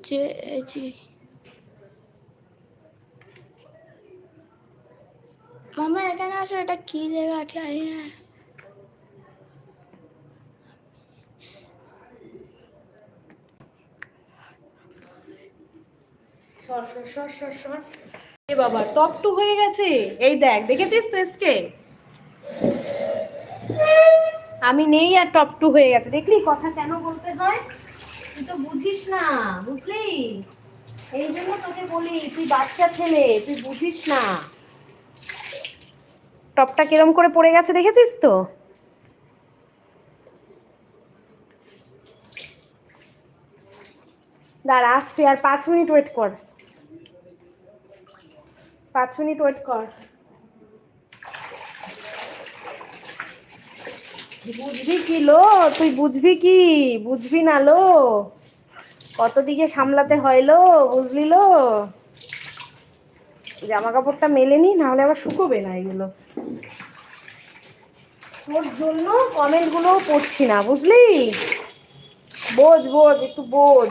বুঝেছি মামা, এখানে আসো, এটা কি লেখা আছে জানি না বাবা টপ টু হয়ে গেছে। এই দেখ, দেখেছিস তো এসকে? আমি নেই আর টপ টু হয়ে গেছে। দেখলি, কথা কেন বলতে হয়? বুঝিস না বুঝলি? এই জন্য তোকে বলি, তুই বাচ্চা ছেলে, তুই বুঝিস না টপটা কিরম করে পড়ে গেছে দেখেছিস তো? দাঁড়া, আসছি, আর পাঁচ মিনিট ওয়েট কর। পাঁচ মিনিট ওয়েট কর। বুঝবি কি লো? তুই বুঝবি কি? বুঝবি না লো? কত দিকে সামলাতে হইল লো? জামা কাপড়টা মেলেনি নাহলে আবার শুকোবে না এগুলো। তোর জন্য কমেন্টগুলোও পড়ছি না, বুঝলি? বোঝ বোঝ, একটু বোঝ।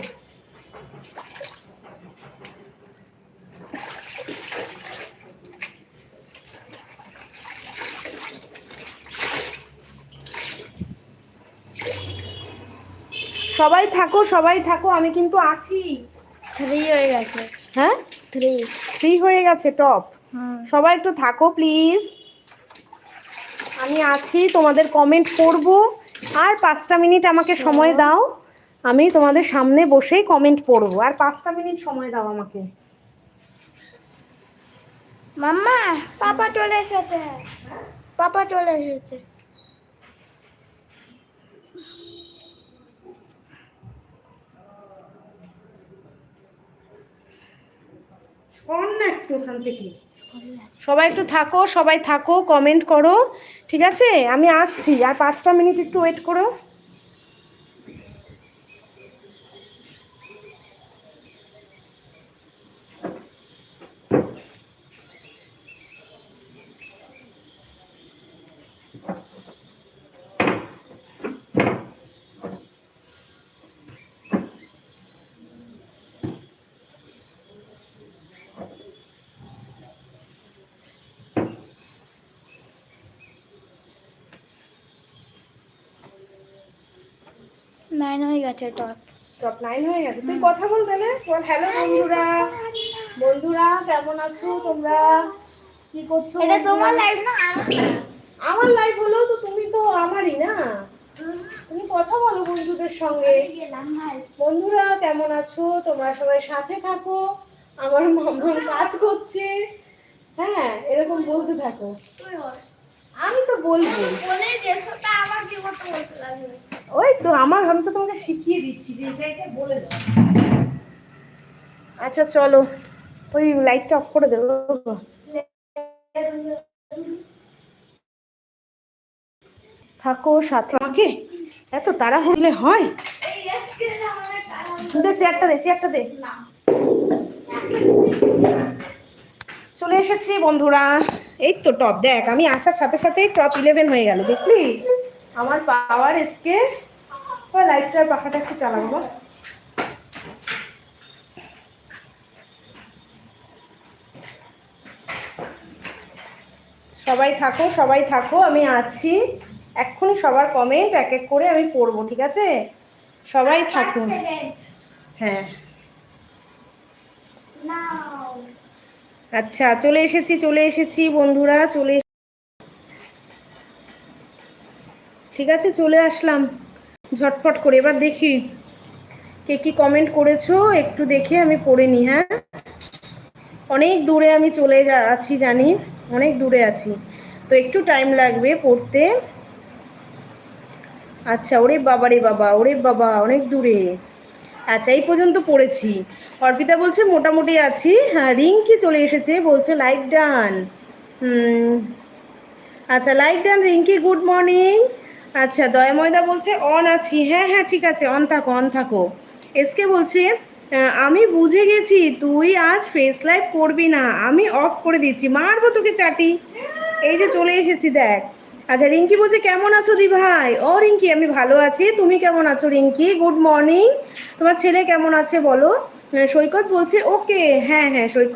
সবাই থাকো সবাই থাকো আমি কিন্তু আছি। থ্রি হয়ে গেছে। হ্যাঁ? থ্রি ফ্রি হয়ে গেছে টপ সবাই একটু থাকো প্লিজ আমি আছি তোমাদের কমেন্ট পড়ব। আর পাঁচটা মিনিট আমাকে সময় দাও। আমি তোমাদের সামনে বসেই কমেন্ট পড়ব। আর পাঁচটা মিনিট সময় দাও আমাকে। মাম্মা পাপা চলে এসেছে। পাপা চলে এসেছে। সবাই একটু থাকো, সবাই থাকো কমেন্ট করো, ঠিক আছে? আমি আসছি। আর পাঁচটা মিনিট একটু ওয়েট করো। নাইন হয়ে গেছে টপ টপ নাইন হয়ে গেছে। তুই কথা বল তাহলে। বল হ্যালো বন্ধুরা। বন্ধুরা কেমন আছো তোমরা? কি করছ এটা তোমার লাইফ না? আমার আমার লাইফ হলেও তো তুমি তো আমারই না? তুমি কথা বলো বন্ধুদের সঙ্গে। বন্ধুরা কেমন আছো? তোমরা সবাই সাথে থাকো। আমার মামা কাজ করছে। হ্যাঁ এরকম বলতে থাকো। তুই বল আমি তো বলব। বলে আবার কি বলতে লাগবে ওই তো, আমার আমি তো তোমাকে শিখিয়ে দিচ্ছি যে এটা এটা বলে দাও। আচ্ছা চলো। ওই লাইটটা অফ করে দেবো। থাকো সাথে। আমাকে এত তাড়া হলে হয়? দে চেয়ারটা দে চেয়ারটা দে। চলে এসেছি বন্ধুরা। এই তো টপ দেখ, আমি আসার সাথে সাথে টপ ইলেভেন হয়ে গেল, দেখলি? আমার পাওয়ার এসকে লাইটটার পাখাটা একটু চালাবো সবাই থাকো সবাই থাকো আমি আছি। এক্ষুনি সবার কমেন্ট এক এক করে আমি পড়ব ঠিক আছে? সবাই থাকুন। হ্যাঁ। আচ্ছা চলে এসেছি চলে এসেছি বন্ধুরা চলে ঠিক আছে, চলে আসলাম। ঝটপট করে, এবার দেখি কে কি কমেন্ট করেছ, একটু দেখে আমি পড়ে নিই হ্যাঁ? অনেক দূরে আমি চলে যা, আছি জানি, অনেক দূরে আছি। তো একটু টাইম লাগবে পড়তে। আচ্ছা ওরে বাবা রে বাবা, ওরে বাবা, অনেক দূরে। আচ্ছা এই পর্যন্ত পড়েছি। অর্পিতা বলছে, মোটামুটি আছি। হ্যাঁ রিঙ্কি চলে এসেছে, বলছে লাইক ডান আচ্ছা like done Rinki good morning আচ্ছা দয়াময়দা বলছে অন আছি। হ্যাঁ হ্যাঁ ঠিক আছে অন থাকো অন থাকো। এসকে বলছে আমি বুঝে গেছি, তুই আজ ফেস লাইভ করবি না। আমি অফ করে দিচ্ছি। মারবো তোকে চাটি। এই যে চলে এসেছি, দেখ। আচ্ছা রিঙ্কি বলছে, কেমন আছো দি ভাই? ও, রিঙ্কি, আমি ভালো আছি। তুমি কেমন আছো, রিঙ্কি? গুড মর্নিং তোমার ছেলে কেমন আছে বলো? সৈকত বলছে ওকে হ্যাঁ হ্যাঁ সৈকত